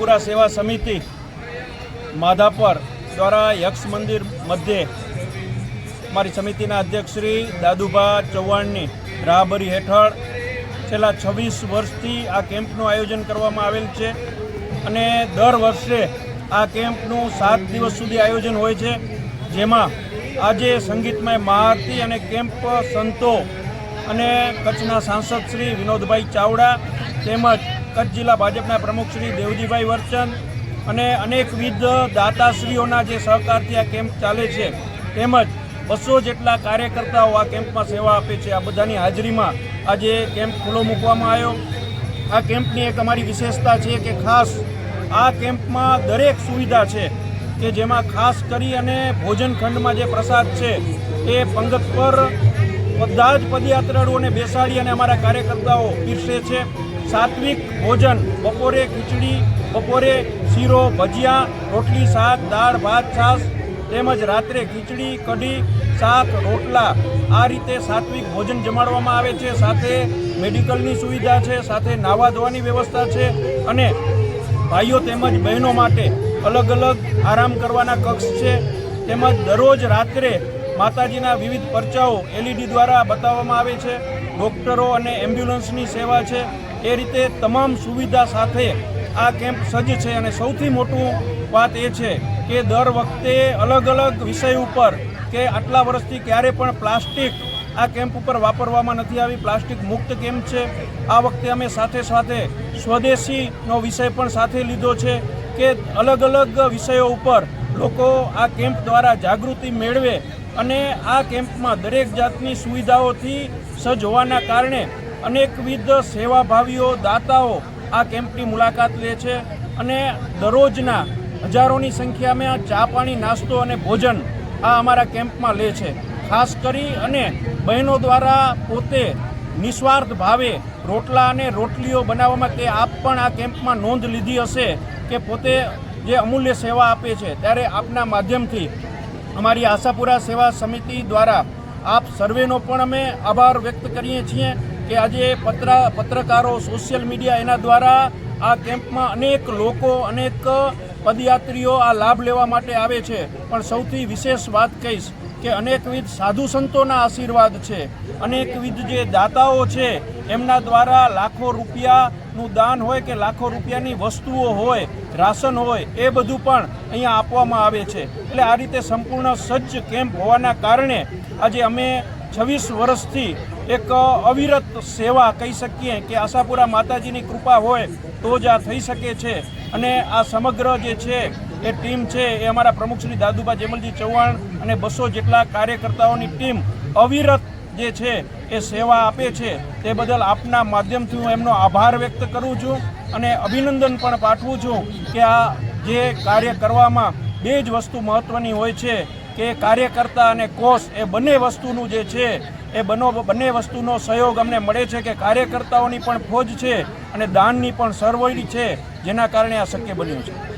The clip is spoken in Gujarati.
આશાપુરા સેવા સમિતિ માધાપર દ્વારા યક્ષ મંદિર મધ્યે મારી સમિતિના અધ્યક્ષ શ્રી દાદુભા ચૌહાણની રાહબરી હેઠળ છેલ્લા છવ્વીસ વર્ષથી આ કેમ્પનું આયોજન કરવામાં આવેલ છે અને દર વર્ષે આ કેમ્પનું સાત દિવસ સુધી આયોજન હોય છે, જેમાં આજે સંગીતમય મહાઆરતી અને કેમ્પ સંતો અને કચ્છના સાંસદ શ્રી વિનોદભાઈ ચાવડા તેમજ કચ્છ જિલ્લા ભાજપના પ્રમુખ શ્રી દેવજીભાઈ વર્ચન અને અનેકવિધ દાતાશ્રીઓના જે સહકારથી આ કેમ્પ ચાલે છે, તેમજ બસો જેટલા કાર્યકર્તાઓ આ કેમ્પમાં સેવા આપે છે. આ બધાની હાજરીમાં આજે કેમ્પ ખુલ્લો મૂકવામાં આવ્યો. આ કેમ્પની એક અમારી વિશેષતા છે કે ખાસ આ કેમ્પમાં દરેક સુવિધા છે કે જેમાં ખાસ કરી અને ભોજન ખંડમાં જે પ્રસાદ છે, એ પંગત પર બધા જ પદયાત્રાળુઓને બેસાડી અને અમારા કાર્યકર્તાઓ પીરસે છે. સાત્વિક ભોજન, બપોરે ખીચડી, બપોરે શીરો, ભજીયા, રોટલી, શાક, દાળ, ભાત, છાશ, તેમજ રાત્રે ખીચડી, કઢી, શાક, રોટલા. આ રીતે સાત્વિક ભોજન જમાડવામાં આવે છે. સાથે મેડિકલની સુવિધા છે, સાથે નાહવા ધોવાની વ્યવસ્થા છે અને ભાઈઓ તેમજ બહેનો માટે અલગ અલગ આરામ કરવાના કક્ષ છે. તેમજ દરરોજ રાત્રે માતાજીના વિવિધ પરચાઓ એલઈડી દ્વારા બતાવવામાં આવે છે. ડૉક્ટરો અને એમ્બ્યુલન્સની સેવા છે. એ રીતે તમામ સુવિધા સાથે આ કેમ્પ સજ્જ છે અને સૌથી મોટું વાત એ છે કે દર વખતે અલગ અલગ વિષય ઉપર કે આટલા વર્ષથી ક્યારે પણ પ્લાસ્ટિક આ કેમ્પ ઉપર વાપરવામાં નથી આવી. પ્લાસ્ટિક મુક્ત કેમ્પ છે. આ વખતે અમે સાથે સાથે સ્વદેશીનો વિષય પણ સાથે લીધો છે કે અલગ અલગ વિષયો ઉપર લોકો આ કેમ્પ દ્વારા જાગૃતિ મેળવે અને આ કેમ્પમાં દરેક જાતની સુવિધાઓથી સજ્જ હોવાના કારણે અનેકવિધ સેવાભાવીઓ, દાતાઓ આ કેમ્પની મુલાકાત લે છે અને દરરોજના હજારોની સંખ્યામાં ચા પાણી, નાસ્તો અને ભોજન આ અમારા કેમ્પમાં લે છે. ખાસ કરી અને બહેનો દ્વારા પોતે નિસ્વાર્થ ભાવે રોટલા અને રોટલીઓ બનાવવામાં તે આપ પણ આ કેમ્પમાં નોંધ લીધી હશે કે પોતે જે અમૂલ્ય સેવા આપે છે, ત્યારે આપના માધ્યમથી અમારી આશાપુરા સેવા સમિતિ દ્વારા આપ સર્વેનો પણ અમે આભાર વ્યક્ત કરીએ છીએ કે આજે પત્ર પત્રકારો સોશિયલ મીડિયા એના દ્વારા આ કેમ્પમાં અનેક લોકો, અનેક પદયાત્રીઓ આ લાભ લેવા માટે આવે છે. પણ સૌથી વિશેષ વાત કહીશ કે અનેકવિધ સાધુ સંતોના આશીર્વાદ છે. અનેકવિધ જે દાતાઓ છે, એમના દ્વારા લાખો રૂપિયાનું દાન હોય કે લાખો રૂપિયાની વસ્તુઓ હોય, રાશન હોય, એ બધું પણ અહીંયા આપવામાં આવે છે. એટલે આ રીતે સંપૂર્ણ સજ્જ કેમ્પ હોવાના કારણે આજે અમે છવ્વીસ વર્ષથી એક અવિરત સેવા કહી શકીએ કે આશાપુરા માતાજીની કૃપા હોય તો જ આ થઈ શકે છે. અને આ સમગ્ર જે છે એ ટીમ છે એ અમારા પ્રમુખ શ્રી દાદુભા જેમલજી ચૌહાણ અને બસો જેટલા કાર્યકર્તાઓની ટીમ અવિરત જે છે એ સેવા આપે છે તે બદલ આપના માધ્યમથી હું એમનો આભાર વ્યક્ત કરું છું અને અભિનંદન પણ પાઠવું છું કે આ જે કાર્ય કરવામાં બે જ વસ્તુ મહત્ત્વની હોય છે કે કાર્યકર્તા અને કોષ એ બંને વસ્તુનું જે છે એ બનો બંને વસ્તુનો સહયોગ અમને મળે છે કે કાર્યકર્તાઓની પણ ફોજ છે અને દાનની પણ સરવડી છે જેના કારણે આ શક્ય બન્યું છે.